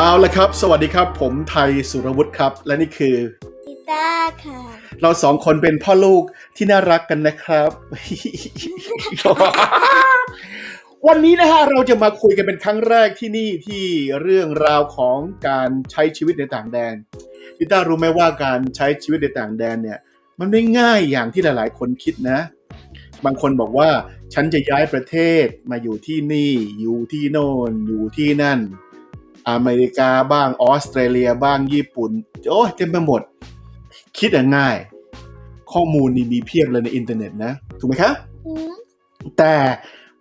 เอาละครับ สวัสดีครับ ผมไทยสุรวุฒิครับ และนี่คือกีตาร์ค่ะ เราสองคนเป็นพ่อลูกที่น่ารักกันนะครับ วันนี้นะฮะเราจะมาคุยกันเป็นครั้งแรกที่นี่ที่เรื่องราวของการใช้ชีวิตในต่างแดนพี่ต้ารู้ไหมว่าการใช้ชีวิตในต่างแดนเนี่ย มันไม่ง่ายอย่างที่หลาย ๆ คนคิดนะ บางคนบอกว่าฉันจะย้ายประเทศมาอยู่ที่นี่ อยู่ที่โน่นอยู่ที่นั่น อเมริกาบ้างออสเตรเลียบ้างญี่ปุ่น โอ้ยเต็มไปหมด คิดอะง่าย ข้อมูลนี่มีเพียบเลยในอินเทอร์เน็ตนะ ถูกไหมคะอืมแต่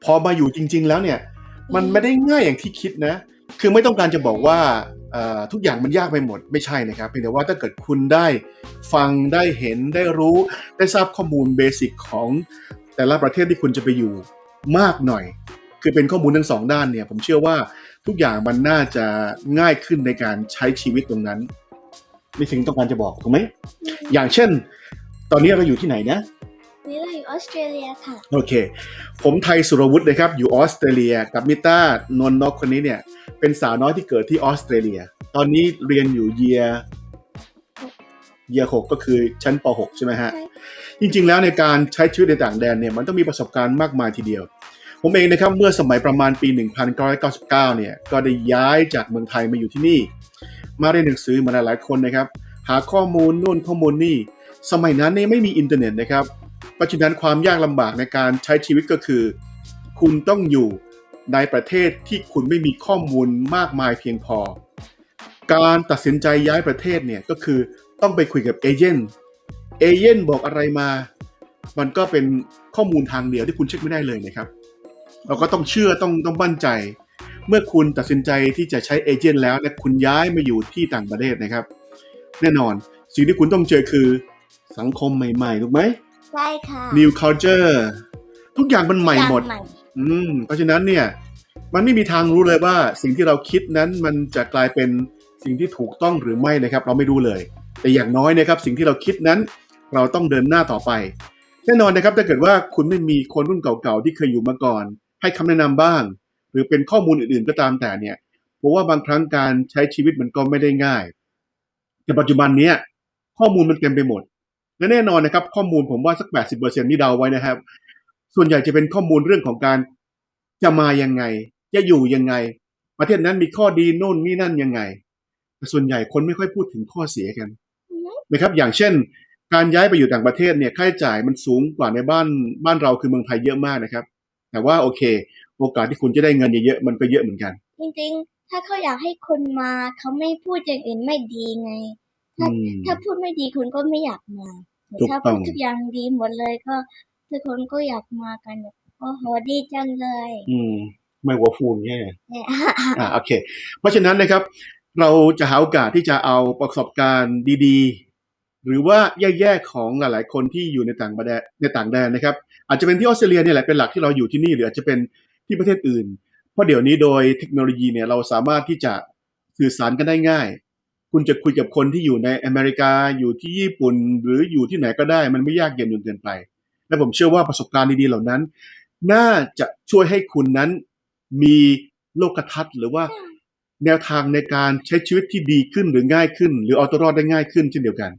พอมาอยู่จริง ๆ แล้วเนี่ย มันไม่ได้ง่ายอย่างที่คิดนะ คือไม่ต้องการจะบอกว่าเอ่อทุกอย่างมันยากไปหมดไม่ใช่นะครับเพียงแต่ว่าถ้าเกิดคุณได้ฟังได้เห็นได้รู้ ได้ทราบข้อมูลเบสิกของแต่ละประเทศที่คุณจะไปอยู่มากหน่อย คือเป็นข้อมูลทั้งสองด้านเนี่ย ผมเชื่อว่า ทุกอย่างมันน่าจะง่ายขึ้นในการใช้ชีวิตตรงนั้นนี่สิ่งที่ต้องการจะบอกถูกไหมอย่างเช่น ตอนนี้เราอยู่ที่ไหนนะนี่เราอยู่ออสเตรเลียค่ะ โอเค ผมไทยสุรวุฒินะครับ อยู่ออสเตรเลียกับมิต้านนท์นกคนนี้เนี่ย เป็นสาวน้อยที่เกิดที่ออสเตรเลีย ตอนนี้เรียนอยู่เยียเยียหกก็คือชั้นป .6 ใช่ไหมฮะใช่จริงๆแล้วในการใช้ชีวิตในต่างแดนเนี่ยมันต้องมีประสบการณ์มากมายทีเดียว ผมเองนะครับเมื่อสมัยประมาณปี 1999 เนี่ยก็ได้ย้ายจากเมืองไทยมาอยู่ที่นี่ มาเรียนหนังสือเหมาหลายๆคนนะครับ หาข้อมูลนู่นข้อมูลนี่ สมัยนั้นเนี่ยไม่มีอินเทอร์เน็ตนะครับเพราะฉะนั้นความยากลำบากในการใช้ชีวิตก็คือ คุณต้องอยู่ในประเทศที่คุณไม่มีข้อมูลมากมายเพียงพอ การตัดสินใจย้ายประเทศเนี่ยก็คือต้องไปคุยกับเอเจนต์เอเจนต์บอกอะไรมา มันก็เป็นข้อมูลทางเดียวที่คุณเช็คไม่ได้เลยนะครับ เราก็ต้องเชื่อต้องต้องมั่นใจ เมื่อคุณตัดสินใจที่จะใช้เอเจนต์แล้วและคุณย้ายมาอยู่ที่ต่างประเทศนะครับ แน่นอนสิ่งที่คุณต้องเจอคือสังคมใหม่ๆถูกไหมใช่ค่ะ new culture ทุกอย่างมันใหม่หมดอย่างใหม่อืม เพราะฉะนั้นเนี่ย มันไม่มีทางรู้เลยว่า สิ่งที่เราคิดนั้นมันจะกลายเป็นสิ่งที่ถูกต้องหรือไม่นะครับ เราไม่รู้เลย แต่อย่างน้อยนะครับ สิ่งที่เราคิดนั้น เราต้องเดินหน้าต่อไป แน่นอนนะครับ ถ้าเกิดว่าคุณไม่มีคนรุ่นเก่าๆที่เคยอยู่มาก่อน ให้คำแนะนำบ้าง หรือเป็นข้อมูลอื่นๆก็ตามแต่เนี่ยเพราะว่าบางครั้งการใช้ชีวิตมันก็ไม่ได้ง่าย แต่ปัจจุบันเนี้ยข้อมูลมันเต็มไปหมด และแน่นอนนะครับ ข้อมูลผมว่าสัก 80%นี่เดาไว้นะครับ ส่วนใหญ่จะเป็นข้อมูลเรื่องของการจะมายังไง จะอยู่ยังไง ประเทศนั้นมีข้อดีโน่นนี่นั่นยังไงแต่ส่วนใหญ่คนไม่ค่อยพูดถึงข้อเสียกันนะครับ อย่างเช่น การย้ายไปอยู่ต่างประเทศเนี่ยค่าใช้จ่ายมันสูงกว่าในบ้านบ้านเราคือเมืองไทยเยอะมากนะครับ แต่ว่าโอเค โอกาสที่คุณจะได้เงินเยอะๆมันก็เยอะเหมือนกัน จริงๆ ถ้าเขาอยากให้คุณมาเขาไม่พูดอย่างอื่นไม่ดีไงอืม ถ้าพูดไม่ดีคุณก็ไม่อยากมาแต่ถูกถ้าต้พูองดทุกอย่างดีหมดเลยก็ทุกคนก็อยากมากันแบบโอ้โหดีจังเลยอืม ไม่หัวฟูนแย่เนี่ย อ่าโอเค เพราะฉะนั้นนะครับ เราจะหาโอกาสที่จะเอาประสบการณ์ดี ๆ หรือว่าแย่ๆของหลาย ๆ คนที่อยู่ในต่างประเทศในต่างแดนนะครับ อาจจะเป็นที่ออสเตรเลียเนี่ยแหละเป็นหลักที่เราอยู่ที่นี่หรืออาจจะเป็นที่ประเทศอื่น เพราะเดี๋ยวนี้โดยเทคโนโลยีเนี่ยเราสามารถที่จะสื่อสารกันได้ง่าย คุณจะคุยกับคนที่อยู่ในอเมริกาอยู่ที่ญี่ปุ่น หรืออยู่ที่ไหนก็ได้มันไม่ยากเย็นจนเกินไป และผมเชื่อว่าประสบการณ์ดีๆเหล่านั้น น่าจะช่วยให้คุณนั้นมีโลกทัศน์หรือว่าแนวทางในการใช้ชีวิตที่ดีขึ้นหรือง่ายขึ้น หรือเอาตัวรอดได้ง่ายขึ้นเช่นเดียวกัน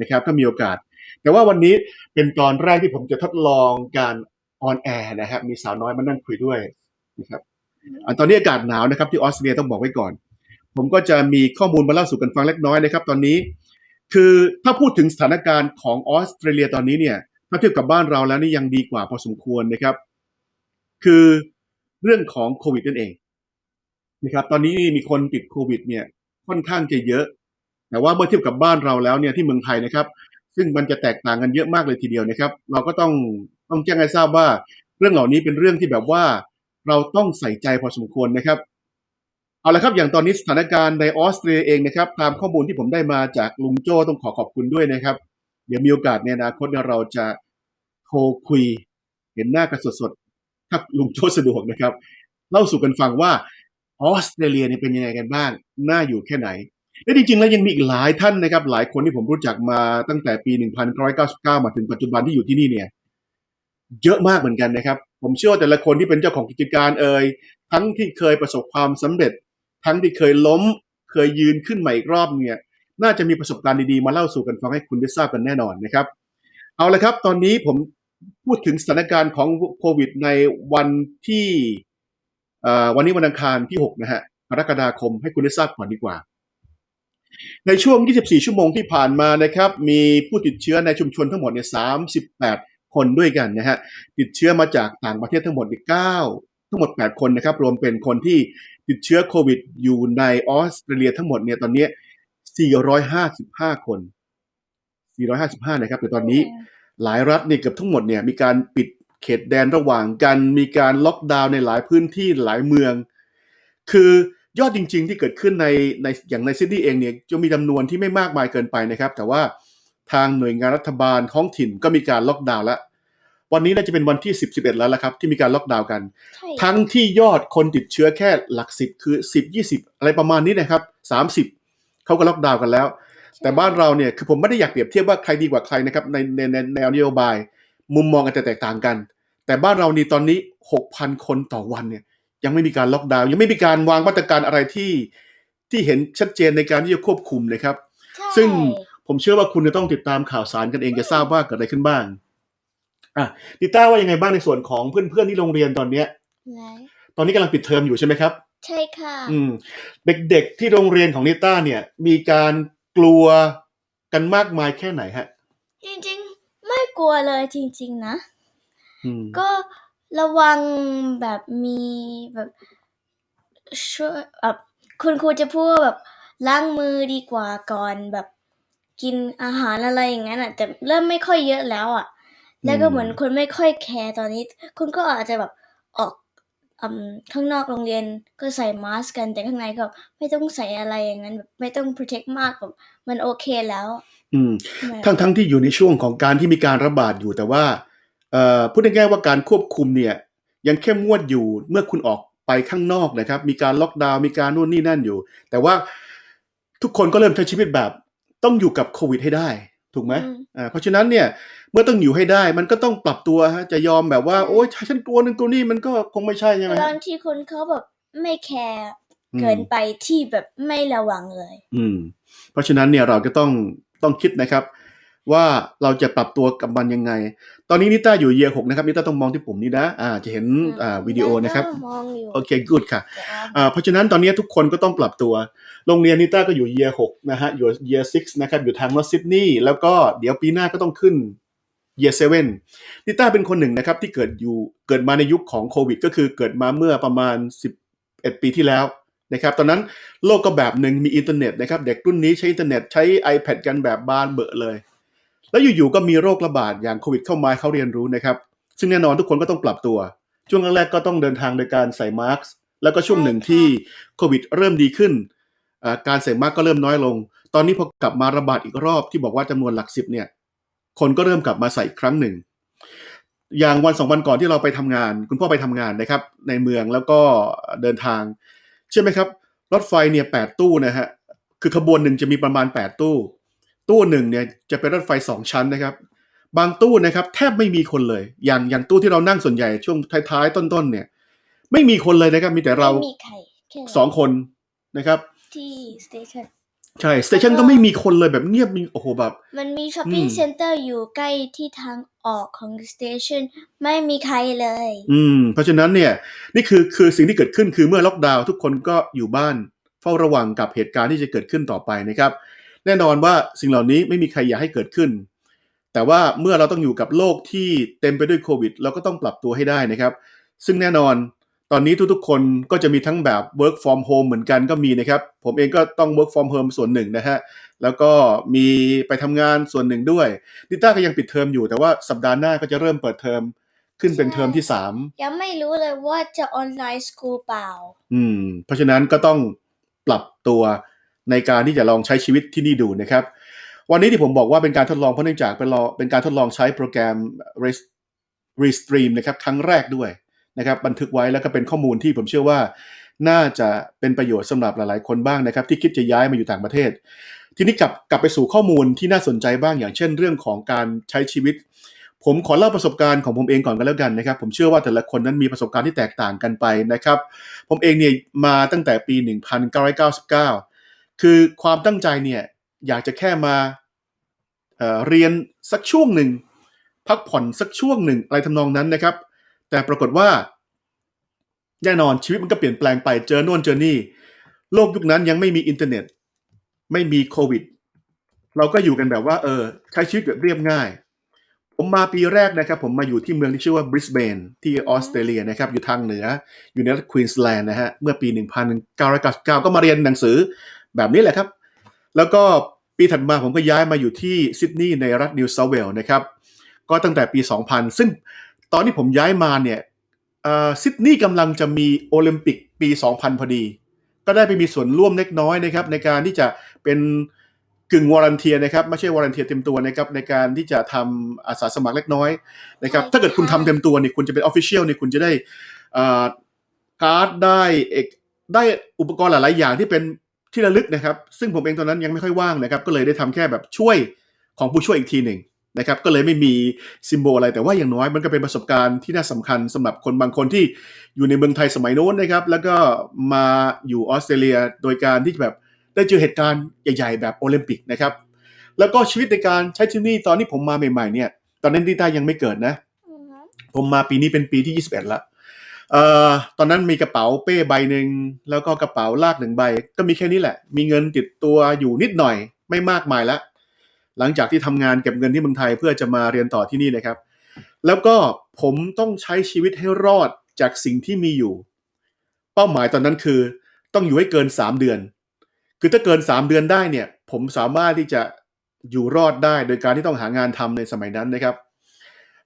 นะครับ ถ้ามีโอกาส แต่ว่าวันนี้เป็นตอนแรกที่ผมจะทดลองการออนแอร์นะครับมีสาวน้อยมานั่งคุยด้วยนะครับอะตอนนี้อากาศหนาวนะครับที่ออสเตรเลียต้องบอกไว้ก่อน ผมก็จะมีข้อมูลมาเล่าสู่กันฟังเล็กน้อยนะครับ ตอนนี้ คือถ้าพูดถึงสถานการณ์ของออสเตรเลียตอนนี้เนี่ยถ้าเทียบกับบ้านเราแล้วนี่ยังดีกว่าพอสมควรนะครับ คือเรื่องของโควิดนั่นเองนะครับ ตอนนี้มีคนติดโควิด เนี่ยค่อนข้างจะเยอะ แต่ว่าเมื่อเทียบกับบ้านเราแล้วเนี่ยที่เมืองไทยนะครับ ซึ่งมันจะแตกต่างกันเยอะมากเลยทีเดียวนะครับ เราก็ต้องต้องแจ้งให้ทราบว่า เรื่องเหล่านี้เป็นเรื่องที่แบบว่า เราต้องใส่ใจพอสมควรนะครับเอาละครับอย่างตอนนี้สถานการณ์ในออสเตรเลียเองนะครับ ตามข้อมูลที่ผมได้มาจากลุงโจ้ต้องขอขอบคุณด้วยนะครับ เดี๋ยวมีโอกาสในอนาคตเนี่ยเราจะโทรคุยเห็นหน้ากันสดๆถ้าลุงโจ้สะดวกนะครับ เล่าสู่กันฟังว่าออสเตรเลียเนี่ยเป็นยังไงกันบ้าง น่าอยู่แค่ไหน และจริงๆแล้วยังมีอีกหลายท่านนะครับ หลายคนที่ผมรู้จักมาตั้งแต่ปี 1999 มาถึงปัจจุบันที่อยู่ที่นี่เนี่ย เยอะมากเหมือนกันนะครับ ผมเชื่อว่าแต่ละคนที่เป็นเจ้าของกิจการเอ่ยทั้งที่เคยประสบความสำเร็จ ทั้งที่เคยล้ม เคยยืนขึ้นใหม่อีกรอบเนี่ย น่าจะมีประสบการณ์ดีๆมาเล่าสู่กันฟังให้คุณได้ทราบกันแน่นอนนะครับ เอาละครับ ตอนนี้ผมพูดถึงสถานการณ์ของโควิดในวันที่วันนี้วันอังคารที่6นะฮะกรกฎาคมให้คุณได้ทราบก่อนดีกว่า ในช่วง 24 ชั่วโมงที่ผ่านมานะครับ มีผู้ติดเชื้อในชุมชนทั้งหมดเนี่ย 38 คนด้วยกันนะฮะ ติดเชื้อมาจากต่างประเทศทั้งหมดอีก9ทั้งหมด 8 คนนะครับ รวมเป็นคนที่ติดเชื้อโควิดอยู่ในออสเตรเลียทั้งหมดเนี่ยตอนนี้ 455 คน 455 นะครับ แต่ตอนนี้หลายรัฐเนี่ยเกือบทั้งหมดเนี่ยมีการปิดเขตแดนระหว่างกัน มีการล็อกดาวน์ในหลายพื้นที่หลายเมือง คือ ยอดจริง ๆ ที่เกิดขึ้นในในอย่างในซิดนีย์เองเนี่ยจะมีจำนวนที่ไม่มากมายเกินไปนะครับ แต่ว่าทางหน่วยงานรัฐบาลท้องถิ่นก็มีการล็อกดาวน์แล้ววันนี้น่าจะเป็นวันที่ 10 11 แล้วละครับ ที่มีการล็อกดาวน์กันใช่ทั้งที่ยอดคนติดเชื้อแค่หลักสิบคือ 10 20 อะไรประมาณนี้นะครับ 30 เขาก็ล็อกดาวน์กันแล้ว แต่บ้านเราเนี่ยคือผมไม่ได้อยากเปรียบเทียบว่าใครดีกว่าใครนะครับในในในแนวนโยบาย มุมมองกันจะแตกต่างกัน แต่บ้านเรานี่ตอนนี้ 6,000 คนต่อวันเนี่ย ยังไม่มีการล็อกดาวน์ยังไม่มีการวางมาตรการอะไรที่ที่เห็นชัดเจนในการที่จะควบคุมนะครับใช่ซึ่งผมเชื่อว่าคุณจะต้องติดตามข่าวสารกันเองจะทราบว่าเกิดอะไรขึ้นบ้างอะดิต้าว่ายังไงบ้างในส่วนของเพื่อนๆที่โรงเรียนตอนเนี้ยไหนตอนนี้กำลังปิดเทอมอยู่ใช่ไหมครับ ใช่ค่ะ อืม เด็กๆที่โรงเรียนของนิต้าเนี่ย มีการกลัวกันมากมายแค่ไหนฮะ จริงๆ ไม่กลัวเลยจริง ๆ นะอืมก็ ระวังแบบมีแบบ ช่วยแบบคุณครูจะพูดว่าแบบล้างมือดีกว่าก่อนแบบกินอาหารอะไรอย่างนั้นอะ แต่เริ่มไม่ค่อยเยอะแล้วอะ แล้วก็เหมือนคนไม่ค่อยแคร์ตอนนี้ คุณก็อาจจะแบบออกอืมข้างนอกโรงเรียนก็ใส่มาสก์กันแต่ข้างในก็ไม่ต้องใส่อะไรอย่างนั้นแบบไม่ต้อง protect มากแบบมันโอเคแล้ว อืมแบบทั้งทั้งที่อยู่ในช่วงของการที่มีการระบาดอยู่แต่ว่าเอ่อ พูดง่ายๆว่าการควบคุมเนี่ยยังเข้มงวดอยู่เมื่อคุณออกไปข้างนอกนะครับ มีการล็อกดาวน์มีการนู่นนี่นั่นอยู่ แต่ว่าทุกคนก็เริ่มใช้ชีวิตแบบ ต้องอยู่กับโควิดให้ได้ ถูกไหมอืมอ่าเพราะฉะนั้นเนี่ยเมื่อต้องอยู่ให้ได้มันก็ต้องปรับตัวฮะจะยอมแบบว่าโอ๊ยฉันกลัวนึงกลัวนี่มันก็คงไม่ใช่ใช่ไหมบาฮะงทีคนเขาแบบไม่แคร์อืมเกินไปที่แบบไม่ระวังเลย อืม เพราะฉะนั้นเนี่ยเราก็ต้องต้องคิดนะครับ ว่าเราจะปรับตัวกับมันยังไง ตอนนี้นิต้าอยู่เยียหกนะครับนิต้าต้องมองที่ปุ่มนี้นะอ่าจะเห็นอ่าวิดีโอนะครับมองอยู่โอเคกูดค่ะแต่ว่าอ่าเพราะฉะนั้นตอนนี้ทุกคนก็ต้องปรับตัว โรงเรียนนิต้าก็อยู่เยียหกนะฮะอยู่เยียซิกนะครับอยู่ทางนอตซิดนีย์แล้วก็เดี๋ยวปีหน้าก็ต้องขึ้นเยียเซเว่นนิต้าเป็นคนหนึ่งนะครับที่เกิดอยู่เกิดมาในยุคของโควิด ก็คือเกิดมาเมื่อประมาณ 11 ปีที่แล้วนะครับตอนนั้นโลกก็แบบหนึ่งมีอินเทอร์เน็ตนะครับเด็กรุ่นนี้ใช้อินเทอร์เน็ตใช้ iPad กันแบบบานเบอะเลย แล้วอยู่ๆก็มีโรคระบาดอย่างโควิดเข้ามาเขาเรียนรู้นะครับ ซึ่งแน่นอนทุกคนก็ต้องปรับตัว ช่วงแรกๆก็ต้องเดินทางโดยการใส่มาสก์แล้วก็ช่วงหนึ่งที่โควิดเริ่มดีขึ้น การใส่มาสก์ก็เริ่มน้อยลง ตอนนี้พอกลับมาระบาดอีกรอบที่บอกว่าจำนวนหลักสิบเนี่ย คนก็เริ่มกลับมาใส่อีกครั้งหนึ่ง อย่างวันสองวันก่อนที่เราไปทำงาน คุณพ่อไปทำงานนะครับ ในเมืองแล้วก็เดินทางใช่ไหมครับรถไฟเนี่ยแปดตู้นะฮะคือขบวนหนึ่งจะมีประมาณแปดตู้ ตู้หนึ่งเนี่ยจะเป็นรถไฟสองชั้นนะครับ บางตู้นะครับแทบไม่มีคนเลย อย่างอย่างตู้ที่เรานั่งส่วนใหญ่ช่วงท้ายๆ ต้นๆเนี่ย ไม่มีคนเลยนะครับ มีแต่เราไม่มีใครแค่สองคนนะครับ ที่สเตชันใช่สเตชันก็ไม่มีคนเลยแบบเงียบมีโอ้โหแบบ มันมีช้อปปิ้งอืม เซ็นเตอร์อยู่ใกล้ที่ทางออกของสเตชันไม่มีใครเลย อืมเพราะฉะนั้นเนี่ยนี่คือคือสิ่งที่เกิดขึ้นคือเมื่อล็อกดาวน์ทุกคนก็อยู่บ้านเฝ้าระวังกับเหตุการณ์ที่จะเกิดขึ้นต่อไปนะครับ แน่นอนว่าสิ่งเหล่านี้ไม่มีใครอยากให้เกิดขึ้น แต่ว่าเมื่อเราต้องอยู่กับโลกที่เต็มไปด้วยโควิด เราก็ต้องปรับตัวให้ได้นะครับ ซึ่งแน่นอนตอนนี้ทุกๆ คนก็จะมีทั้งแบบ work from home เหมือนกันก็มีนะครับ ผมเองก็ต้อง work from home ส่วนหนึ่งนะฮะ แล้วก็มีไปทำงานส่วนหนึ่งด้วยดิต้าก็ยังปิดเทอมอยู่ แต่ว่าสัปดาห์หน้าก็จะเริ่มเปิดเทอมขึ้นเป็นเทอมที่สามยังไม่รู้เลยว่าจะออนไลน์สคูลเปล่า อืม เพราะฉะนั้นก็ต้องปรับตัว ในการที่จะลองใช้ชีวิตที่นี่ดูนะครับ วันนี้ที่ผมบอกว่าเป็นการทดลองเพราะเนื่องจากเป็นเป็นการทดลองใช้โปรแกรม Restream นะครับครั้งแรกด้วยนะครับบันทึกไว้แล้วก็เป็นข้อมูลที่ผมเชื่อว่าน่าจะเป็นประโยชน์สำหรับหลาย ๆ คนบ้างนะครับ ที่คิดจะย้ายมาอยู่ต่างประเทศ ทีนี้กลับกลับไปสู่ข้อมูลที่น่าสนใจบ้างอย่างเช่นเรื่องของการใช้ชีวิต ผมขอเล่าประสบการณ์ของผมเองก่อนกันแล้วกันนะครับ ผมเชื่อว่าแต่ละคนนั้นมีประสบการณ์ที่แตกต่างกันไปนะครับ ผมเองเนี่ยมาตั้งแต่ปี 1999 คือความตั้งใจเนี่ยอยากจะแค่มาเเรียนสักช่วงหนึ่ง พักผ่อนสักช่วงหนึ่งอะไรทำนองนั้นนะครับ แต่ปรากฏว่าแน่นอนชีวิตมันก็เปลี่ยนแปลงไปเจอโน่นเจอนี่ โลกยุคนั้นยังไม่มีอินเทอร์เน็ต ไม่มีโควิด เราก็อยู่กันแบบว่าเออใช้ชีวิตแบบเรียบง่าย ผมมาปีแรกนะครับ ผมมาอยู่ที่เมืองที่ชื่อว่าบริสเบนที่ออสเตรเลียนะครับ อยู่ทางเหนืออยู่ในรัฐควีนสแลนด์นะฮะเมื่อปี 1999 ก็มาเรียนหนังสือ แบบนี้แหละครับ แล้วก็ปีถัดมาผมก็ย้ายมาอยู่ที่ซิดนีย์ในรัฐนิวเซาท์เวลส์นะครับ ก็ตั้งแต่ปี 2000 ซึ่งตอนที่ผมย้ายมาเนี่ยเอ่อซิดนีย์กำลังจะมีโอลิมปิกปี 2000 พอดี ก็ได้ไปมีส่วนร่วมเล็กน้อยนะครับ ในการที่จะเป็นกึ่งวอรันเทียนะครับ ไม่ใช่วอรันเทียเต็มตัวนะครับในการที่จะทำอาสาสมัครเล็กน้อยนะครับใช่ถ้าเกิดคุณค่ะทำเต็มตัวเนี่ยคุณจะเป็นออฟฟิเชียลเนี่ยคุณจะได้อ่าการ์ดได้เอกได้อุปกรณ์หลาย ๆ อย่างที่เป็น ที่ระลึกนะครับ ซึ่งผมเองตอนนั้นยังไม่ค่อยว่างนะครับ ก็เลยได้ทำแค่แบบช่วยของผู้ช่วยอีกทีหนึ่งนะครับ ก็เลยไม่มีซิมโบลอะไรแต่ว่าอย่างน้อยมันก็เป็นประสบการณ์ที่น่าสำคัญสำหรับคนบางคนที่อยู่ในเมืองไทยสมัยโน้นนะครับ แล้วก็มาอยู่ออสเตรเลียโดยการที่แบบได้เจอเหตุการณ์ใหญ่ๆ แบบโอลิมปิกนะครับ แล้วก็ชีวิตในการใช้ที่นี่ตอนที่ผมมาใหม่ๆเนี่ย ตอนนั้นดิต้ายังไม่เกิดนะอือฮึผมมาปีนี้เป็นปีที่ 21ละ เอ่อตอนนั้นมีกระเป๋าเป้ใบหนึ่งแล้วก็กระเป๋าลากหนึ่งใบ ก็มีแค่นี้แหละ มีเงินติดตัวอยู่นิดหน่อยไม่มากมายละหลังจากที่ทำงานเก็บเงินที่เมืองไทยเพื่อจะมาเรียนต่อที่นี่นะครับ แล้วก็ผมต้องใช้ชีวิตให้รอดจากสิ่งที่มีอยู่ เป้าหมายตอนนั้นคือ ต้องอยู่ให้เกิน 3 เดือน คือถ้าเกิน 3 เดือนได้เนี่ย ผมสามารถที่จะอยู่รอดได้โดยการที่ต้องหางานทำในสมัยนั้นนะครับ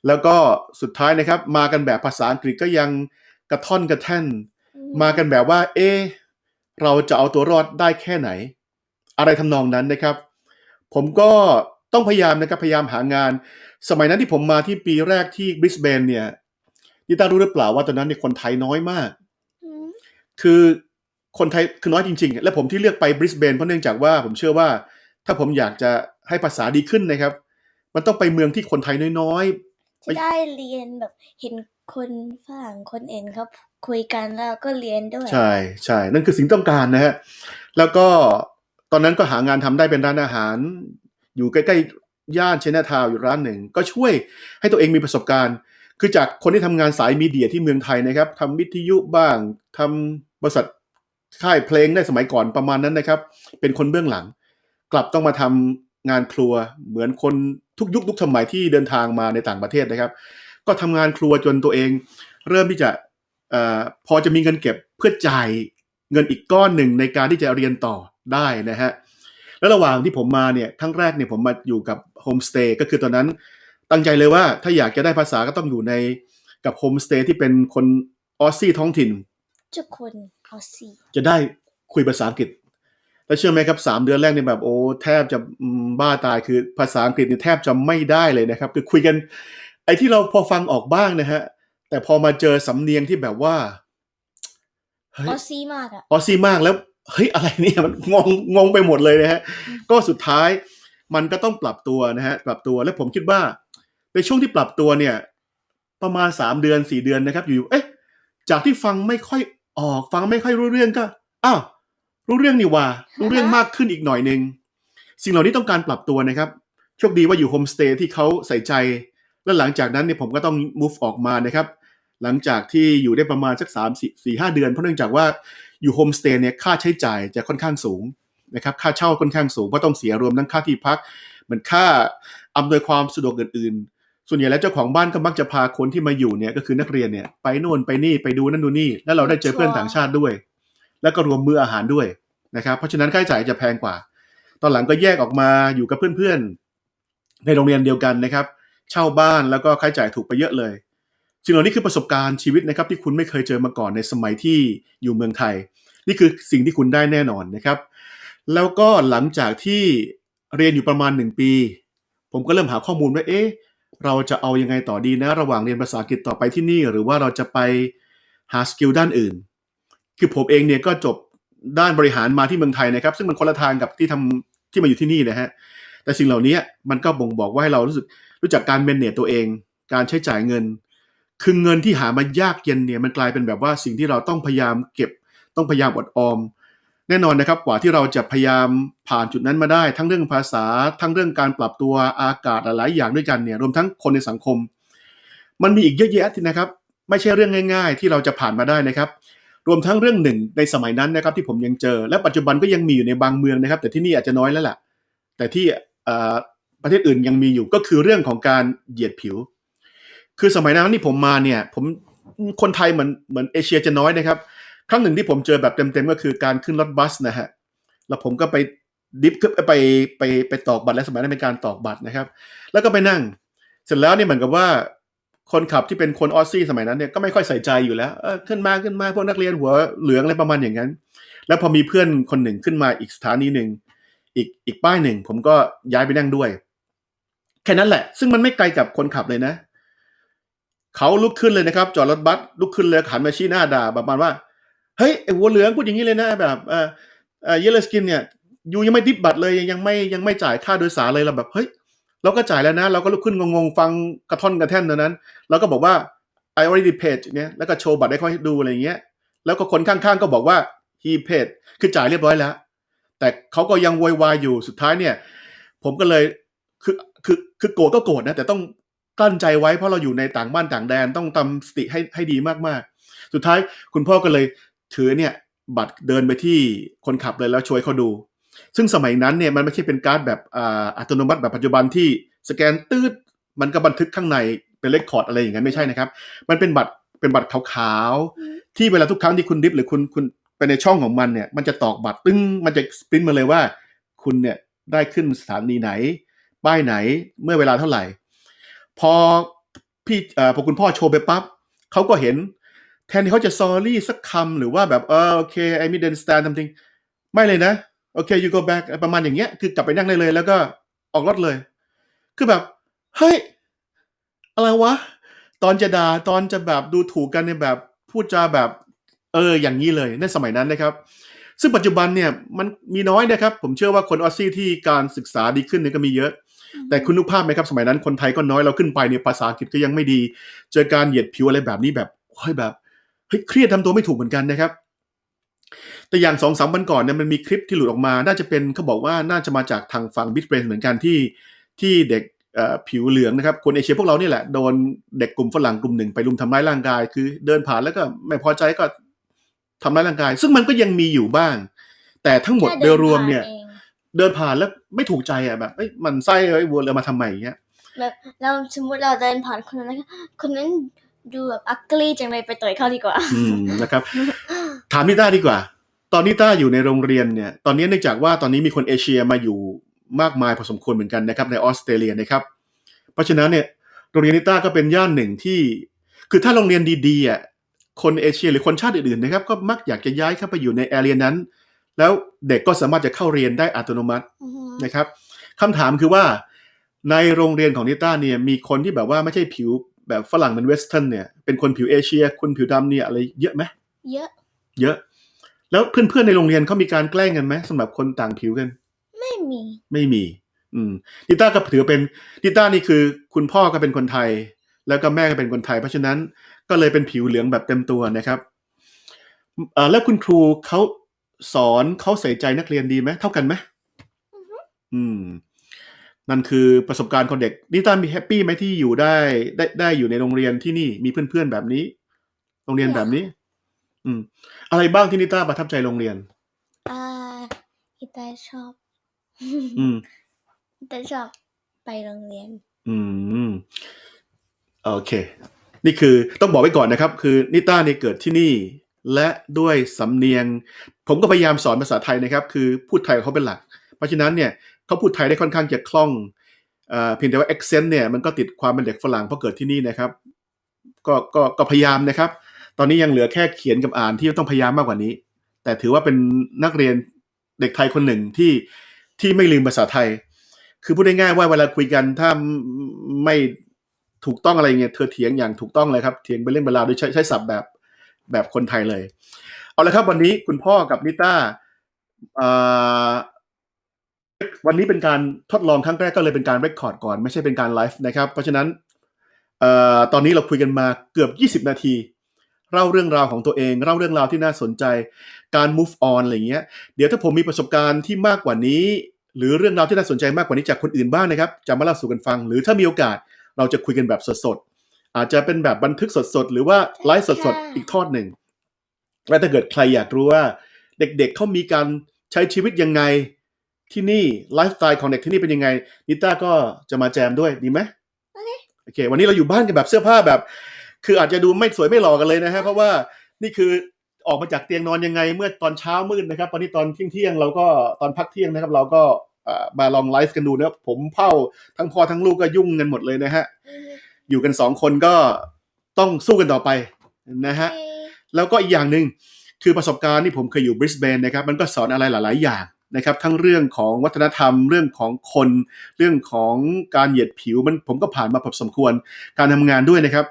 แล้วก็สุดท้ายนะครับ มากันแบบภาษาอังกฤษก็ยัง กระท่อนกระแท่นอือฮึมากันแบบว่า เอะเราจะเอาตัวรอดได้แค่ไหน อะไรทำนองนั้นนะครับ ผมก็ต้องพยายามนะครับพยายามหางาน สมัยนั้นที่ผมมาที่ปีแรกที่บริสเบนเนี่ยนิต้ารู้หรือเปล่าว่าตอนนั้นเนี่ยคนไทยน้อยมากอืมคือคนไทยคือน้อยจริง ๆ และผมที่เลือกไปบริสเบนเพราะเนื่องจากว่าผมเชื่อว่า ถ้าผมอยากจะให้ภาษาดีขึ้นนะครับ มันต้องไปเมืองที่คนไทยน้อยที่ได้เรียนแบบเห็น คนฝรั่งคนเอ็นเขาคุยกันแล้วก็เรียนด้วย ใช่ใช่นั่นคือสิ่งต้องการนะฮะแล้วก็ตอนนั้นก็หางานทำได้เป็นร้านอาหาร อยู่ใกล้ๆย่านเชนาทาวอยู่ร้านหนึ่ง ก็ช่วยให้ตัวเองมีประสบการณ์ คือจากคนที่ทำงานสายมีเดียที่เมืองไทยนะครับทำวิทยุบ้างทำบริษัทค่ายเพลงได้สมัยก่อนประมาณนั้นนะครับ เป็นคนเบื้องหลัง กลับต้องมาทำงานครัวเหมือนคนทุกยุคทุกสมัยที่เดินทางมาในต่างประเทศนะครับ ก็ทำงานครัวจนตัวเอง เริ่มที่จะเออพอจะมีเงินเก็บเพื่อจ่ายเงินอีกก้อนหนึ่งในการที่จะเรียนต่อได้นะฮะแล้วระหว่างที่ผมมาเนี่ยครั้งแรกเนี่ยผมมาอยู่กับโฮมสเตย์ก็คือตอนนั้นตั้งใจเลยว่าถ้าอยากจะได้ภาษาก็ต้องอยู่ในกับโฮมสเตย์ที่เป็นคนออสซี่ท้องถิ่นทุกคนเอาสิจะได้คุยภาษาอังกฤษแล้วเชื่อไหมครับสามเดือนแรกเนี่ยแบบโอ้แทบจะอืมบ้าตายคือภาษาอังกฤษเนี่ยแทบจะไม่ได้เลยนะครับ คือคุยกัน ไอ้ที่เราพอฟังออกบ้างนะฮะ แต่พอมาเจอสำเนียงที่แบบว่าเฮ้ยเอาซีมากอะออสซี่มากแล้วเฮ้ยอะไรเนี่ยมันงงงงไปหมดเลยนะฮะ ก็สุดท้ายมันก็ต้องปรับตัวนะฮะ ปรับตัวและผมคิดว่า ในช่วงที่ปรับตัวเนี่ย ประมาณสามเดือนสี่เดือนนะครับ อยู่ๆเอ๊ะ จากที่ฟังไม่ค่อยออกฟังไม่ค่อยรู้เรื่องก็อ้าวรู้เรื่องนี่ว่า รู้เรื่องมากขึ้นอีกหน่อยหนึ่งสิ่งเหล่านี้ต้องการปรับตัวนะครับโชคดีว่าอยู่โฮมสเตย์ที่เขาใส่ใจ และหลังจากนั้นเนี่ยผมก็ต้อง move ออกมานะครับ หลังจากที่อยู่ได้ประมาณสักสามสี่ห้าเดือน เพราะเนื่องจากว่าอยู่โฮมสเตย์เนี่ยค่าใช้จ่ายจะค่อนข้างสูงนะครับค่าเช่าค่อนข้างสูงเพราะต้องเสียรวมทั้งค่าที่พักเหมือนค่าอำนวยความสะดวกอื่นๆ ส่วนใหญ่แล้วเจ้าของบ้านก็มักจะพาคนที่มาอยู่เนี่ยก็คือนักเรียนเนี่ยไปโน่นไปนี่ไปดูนั่นดูนี่ แล้วเราได้เจอเพื่อนต่างชาติด้วย แล้วก็รวมมื้ออาหารด้วยนะครับเพราะฉะนั้นค่าใช้จ่ายจะแพงกว่า ตอนหลังก็แยกออกมาอยู่กับเพื่อนๆ ในโรงเรียนเดียวกันนะครับ เช่าบ้านแล้วก็ค่าใช้จ่ายถูกไปเยอะเลยสิ่งเหล่านี้คือประสบการณ์ชีวิตนะครับที่คุณไม่เคยเจอมาก่อนในสมัยที่อยู่เมืองไทย นี่คือสิ่งที่คุณได้แน่นอนนะครับ แล้วก็หลังจากที่เรียนอยู่ประมาณหนึ่งปี ผมก็เริ่มหาข้อมูลว่าเอ๊ะเราจะเอายังไงต่อดีนะ ระหว่างเรียนภาษาอังกฤษต่อไปที่นี่ หรือว่าเราจะไปหาสกิลด้านอื่น คือผมเองเนี่ยก็จบด้านบริหารมาที่เมืองไทยนะครับ ซึ่งมันคนละทางกับที่ทำที่มาอยู่ที่นี่นะฮะแต่สิ่งเหล่านี้มันก็บ่งบอกว่าให้เรารู้สึก รู้จักการเมนเนจตัวเอง การใช้จ่ายเงิน คือเงินที่หามายากเย็นเนี่ยมันกลายเป็นแบบว่าสิ่งที่เราต้องพยายามเก็บ ต้องพยายามอดออม แน่นอนนะครับกว่าที่เราจะพยายามผ่านจุดนั้นมาได้ ทั้งเรื่องภาษา ทั้งเรื่องการปรับตัวอากาศหลายอย่างด้วยกันเนี่ยรวมทั้งคนในสังคม มันมีอีกเยอะแยะที่นะครับ ไม่ใช่เรื่องง่าย ๆ ที่เราจะผ่านมาได้นะครับรวมทั้งเรื่องหนึ่งในสมัยนั้นนะครับที่ผมยังเจอ และปัจจุบันก็ยังมีอยู่ในบางเมืองนะครับ แต่ที่นี่อาจจะน้อยแล้วล่ะ แต่ที่ ประเทศอื่นยังมีอยู่ก็คือเรื่องของการเหยียดผิว คือสมัยนั้นที่ผมมาเนี่ย ผมคนไทยเหมือนเหมือนเอเชียจะน้อยนะครับ ครั้งหนึ่งที่ผมเจอแบบเต็มๆก็คือการขึ้นรถบัสนะฮะแล้วผมก็ไปดิฟไปไปไปตอกบัตรและสมัยนั้นเป็นการตอกบัตรนะครับ แล้วก็ไปนั่ง เสร็จแล้วเนี่ยเหมือนกับว่าคนขับที่เป็นคนออสซี่สมัยนั้นเนี่ยก็ไม่ค่อยใส่ใจอยู่แล้วเออขึ้นมาขึ้นมาพวกนักเรียนหัวเหลืองอะไรประมาณอย่างนั้น แล้วพอมีเพื่อนคนหนึ่งขึ้นมาอีกสถานีหนึ่งอีกอีกป้ายหนึ่ง ผมก็ย้ายไปนั่งด้วย แค่นั้นแหละ ซึ่งมันไม่ไกลกับคนขับเลยนะ เขาลุกขึ้นเลยนะครับ จอดรถบัสลุกขึ้นเลยหันมาชี้หน้าด่าประมาณว่า เฮ้ยไอ้หัวเหลืองพูดอย่างนี้เลยนะแบบเออเออเยลสกินเนี่ยยูยังไม่ดิบบัตรเลยยังไม่ยังไม่จ่ายค่าโดยสารเลยเราแบบเฮ้ยเราก็จ่ายแล้วนะ เราก็ลุกขึ้นงงๆฟังกระท่อนกระแท่นตอนนั้นเราก็บอกว่า I already paid เนี่ยแล้วก็โชว์บัตรให้เขาดูอะไรอย่างเงี้ย แล้วก็คนข้างๆก็บอกว่า he paid คือจ่ายเรียบร้อยแล้ว แต่เขาก็ยังโวยวายอยู่สุดท้ายเนี่ย ผมก็เลยคือ คือคือโกรธก็โกรธนะ แต่ต้องกลั้นใจไว้เพราะเราอยู่ในต่างบ้านต่างแดนต้องทำสติให้ให้ดีมากๆ สุดท้ายคุณพ่อก็เลยถือเนี่ยบัตรเดินไปที่คนขับเลยแล้วช่วยเขาดู ซึ่งสมัยนั้นเนี่ยมันไม่ใช่เป็นการ์ดแบบอ่าอัตโนมัติแบบปัจจุบันที่สแกนตืดมันก็บันทึกข้างในเป็นเลคคอร์ดอะไรอย่างนั้นไม่ใช่นะครับ มันเป็นบัตรเป็นบัตรขาวๆที่เวลาทุกครั้งที่คุณดิฟหรือคุณคุณไปในช่องของมันเนี่ยมันจะตอกบัตรตึ้งมันจะสปรินต์มาเลยว่า คุณเนี่ยได้ขึ้นสถานีไหน ป้ายไหนเมื่อเวลาเท่าไหร่ พอพี่เอ่อพอคุณพ่อโชว์ไปปั๊บเขาก็เห็น แทนที่เขาจะ sorry สักคำหรือว่าแบบเออโอเค I m i d n t stand something ไม่เลยนะโอเค you go back ประมาณอย่างเงี้ย คือกลับไปนั่งได้เลย แล้วก็ออกรถเลย คือแบบ เฮ้ย อะไรวะ ตอนจะด่าตอนจะแบบดูถูกกันในแบบพูดจาแบบ เออ อย่างนี้เลยในสมัยนั้นนะครับ ซึ่งปัจจุบันเนี่ยมันมีน้อยนะครับ ผมเชื่อว่าคนออสซี่ที่การศึกษาดีขึ้นเนี่ยก็มีเยอะ แต่คุณนึกภาพไหมครับสมัยนั้นคนไทยก็น้อยเราขึ้นไปเนี่ยภาษาอังกฤษก็ยังไม่ดี เจอการเหยียดผิวอะไรแบบนี้แบบเฮ้ยแบบเฮ้ยเครียดทำตัวไม่ถูกเหมือนกันนะครับ แต่อย่างสองสามวันก่อนเนี่ยมันมีคลิปที่หลุดออกมา น่าจะเป็นเขาบอกว่าน่าจะมาจากทางฝั่งบิทเบรนเหมือนกันที่ที่เด็กเอ่อผิวเหลืองนะครับคนเอเชียพวกเราเนี่ยแหละโดนเด็กกลุ่มฝรั่งกลุ่มหนึ่งไปรุมทำร้ายร่างกาย คือเดินผ่านแล้วก็ไม่พอใจก็ทำร้ายร่างกาย ซึ่งมันก็ยังมีอยู่บ้าง แต่ทั้งหมดแค่โดเดิยนรวมผ่านเนี่ยเอง เดินผ่านแล้วไม่ถูกใจอะแบบเอ้ยหมันไส้เอ้ยวัวเรือมาทำไมอย่างเงี้ยแบบเราสมมติเราเดินผ่านคนนั้นแล้วคนนั้นดูแบบอักลีจังเลยไปต่อยเขาดีกว่า อืมนะครับ ถามนิต้าดีกว่า ตอนนิต้าอยู่ในโรงเรียนเนี่ย ตอนนี้เนื่องจากว่าตอนนี้มีคนเอเชียมาอยู่มากมายพอสมควรเหมือนกันนะครับ ในออสเตรเลียนะครับ เพราะฉะนั้นเนี่ยโรงเรียนนิต้าก็เป็นย่านหนึ่งที่ คือถ้าโรงเรียนดีๆอะคนเอเชียหรือคนชาติอื่นๆนะครับ ก็มักอยากจะย้ายเข้าไปอยู่ในแอเรียนั้น แล้วเด็กก็สามารถจะเข้าเรียนได้อัตโนมัติอือฮึนะครับคำถามคือว่าในโรงเรียนของนิต้าเนี่ยมีคนที่แบบว่าไม่ใช่ผิวแบบฝรั่งเป็นเวสเทิร์นเนี่ยเป็นคนผิวเอเชีย คนผิวดำเนี่ยอะไรเยอะไหมเยอะ เยอะ แล้วเพื่อนๆในโรงเรียนเขามีการแกล้งกันไหมสำหรับคนต่างผิวกัน ไม่มี ไม่มี อืมนิต้าก็ถือเป็นนิต้านี่คือ คุณพ่อก็เป็นคนไทย แล้วก็แม่ก็เป็นคนไทย เพราะฉะนั้นก็เลยเป็นผิวเหลืองแบบเต็มตัวนะครับเอ่อแล้วคุณครูเขา สอนเขาใส่ใจนักเรียนดีไหมเท่ากันไหมอืม นั่นคือประสบการณ์ของเด็กนิต้ามีแฮปปี้ไหมที่อยู่ได้ได้ได้อยู่ในโรงเรียนที่นี่มีเพื่อนๆแบบนี้ โรงเรียนแบบนี้ อืม อะไรบ้างที่นิต้าประทับใจโรงเรียนอ่าอีตาชอบ อืมอีตาชอบไปโรงเรียน อืมโอเค นี่คือต้องบอกไว้ก่อนนะครับ คือนิต้าเนี่ยเกิดที่นี่ และด้วยสำเนียง ผมก็พยายามสอนภาษาไทยนะครับ คือพูดไทยเขาเป็นหลัก เพราะฉะนั้นเนี่ยเขาพูดไทยได้ค่อนข้างจะคล่องเอ่อเพียงแต่ว่า accent เนี่ยมันก็ติดความเป็นเด็กฝรั่งเพราะเกิดที่นี่นะครับก็ก็ก็พยายามนะครับ ตอนนี้ยังเหลือแค่เขียนกับอ่านที่ต้องพยายามมากกว่านี้ แต่ถือว่าเป็นนักเรียนเด็กไทยคนหนึ่งที่ที่ไม่ลืมภาษาไทย คือพูดง่ายๆว่าเวลาคุยกันถ้าไม่ถูกต้องอะไรเงี้ยเธอเถียงอย่างถูกต้องเลยครับเถียงเป็นเรื่องเวลาโดยใช้ใช้ศัพท์แบบ แบบคนไทยเลย เอาละครับวันนี้คุณพ่อกับนิต้าวันนี้เป็นการทดลองครั้งแรกก็เลยเป็นการเรคคอร์ดก่อน ไม่ใช่เป็นการไลฟ์นะครับ เพราะฉะนั้นอตอนนี้เราคุยกันมาเกือบ 20 นาทีเล่าเรื่องราวของตัวเองเล่าเรื่องราวที่น่าสนใจการ move on อะไรเงี้ย เดี๋ยวถ้าผมมีประสบการณ์ที่มากกว่านี้ หรือเรื่องราวที่น่าสนใจมากกว่านี้จากคนอื่นบ้างนะครับจะมาเล่าสู่กันฟัง หรือถ้ามีโอกาสเราจะคุยกันแบบสดๆ อาจจะเป็นแบบบันทึกสดๆ หรือว่าไลฟ์สดๆ อีกทอดหนึ่ง และถ้าเกิดใครอยากรู้ว่าเด็กๆเขามีการใช้ชีวิตยังไงที่นี่ไลฟ์สไตล์ของเด็กที่นี่เป็นยังไงนิต้าก็จะมาแจมด้วยดีไหมโอเค วันนี้เราอยู่บ้านกันแบบเสื้อผ้าแบบ คืออาจจะดูไม่สวยไม่หล่อกันเลยนะฮะเพราะว่านี่คือออกมาจากเตียงนอนยังไง เมื่อตอนเช้ามืดนะครับตอนนี้ตอนเที่ยงเที่ยงๆเราก็ตอนพักเที่ยงนะครับ เราก็เอ่อมาลองไลฟ์กันดูนะครับผมเผ่าทั้งพ่อทั้งลูกก็ยุ่งกันหมดเลยนะฮะ อยู่กันสองคนก็ต้องสู้กันต่อไปนะฮะแล้วก็อีกอย่างหนึ่งคือประสบการณ์ที่ผมเคยอยู่บริสเบนนะครับมันก็สอนอะไรหลาย ๆ อย่างนะครับทั้งเรื่องของวัฒนธรรมเรื่องของคน เรื่องของการเหยียดผิวมันผมก็ผ่านมาพอสมควรการทำงานด้วยนะครับ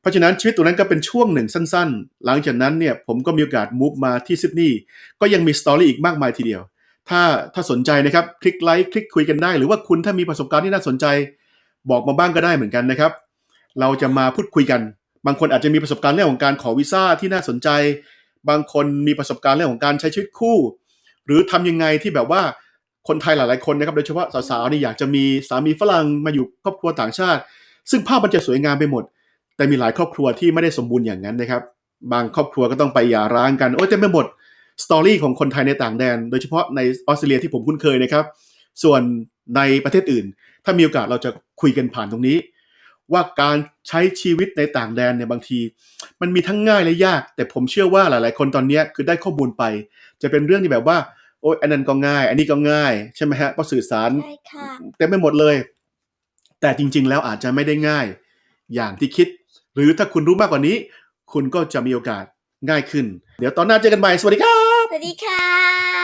เพราะฉะนั้นชีวิตตรงนั้นก็เป็นช่วงหนึ่งสั้น ๆ หลังจากนั้นเนี่ยผมก็มีโอกาสมูฟมาที่ซิดนีย์ก็ยังมีสตอรี่อีกมากมายทีเดียว ถ้าถ้าสนใจนะครับคลิกไลค์คลิกคุยกันได้ หรือว่าคุณถ้ามีประสบการณ์ที่น่าสนใจ บอกมาบ้างก็ได้เหมือนกันนะครับ เราจะมาพูดคุยกัน บางคนอาจจะมีประสบการณ์เรื่องของการขอวีซ่าที่น่าสนใจ บางคนมีประสบการณ์เรื่องของการใช้ชีวิตคู่ หรือทำยังไงที่แบบว่าคนไทยหลาย ๆ คนนะครับ โดยเฉพาะสาวๆนี่อยากจะมีสามีฝรั่งมาอยู่ครอบครัวต่างชาติ ซึ่งภาพมันจะสวยงามไปหมด แต่มีหลายครอบครัวที่ไม่ได้สมบูรณ์อย่างนั้นนะครับ บางครอบครัวก็ต้องไปหย่าร้างกัน โอ้ยเต็มไปหมดสตอรี่ของคนไทยในต่างแดน โดยเฉพาะในออสเตรเลียที่ผมคุ้นเคยนะครับ ส่วน ในประเทศอื่น ถ้ามีโอกาสเราจะคุยกันผ่านตรงนี้ ว่าการใช้ชีวิตในต่างแดนเนี่ยบางที มันมีทั้งง่ายและยาก แต่ผมเชื่อว่าหลาย ๆ คนตอนเนี้ยคือได้ข้อมูลไป จะเป็นเรื่องที่แบบว่า โอ้ยอันนั้นก็ง่าย อันนี้ก็ง่ายใช่ไหมฮะเพราะสื่อสารใช่ค่ะเต็มไปหมดเลย แต่จริง ๆ แล้วอาจจะไม่ได้ง่าย อย่างที่คิด หรือถ้าคุณรู้มากกว่านี้ คุณก็จะมีโอกาสง่ายขึ้น เดี๋ยวตอนหน้าเจอกันใหม่สวัสดีครับ สวัสดีค่ะ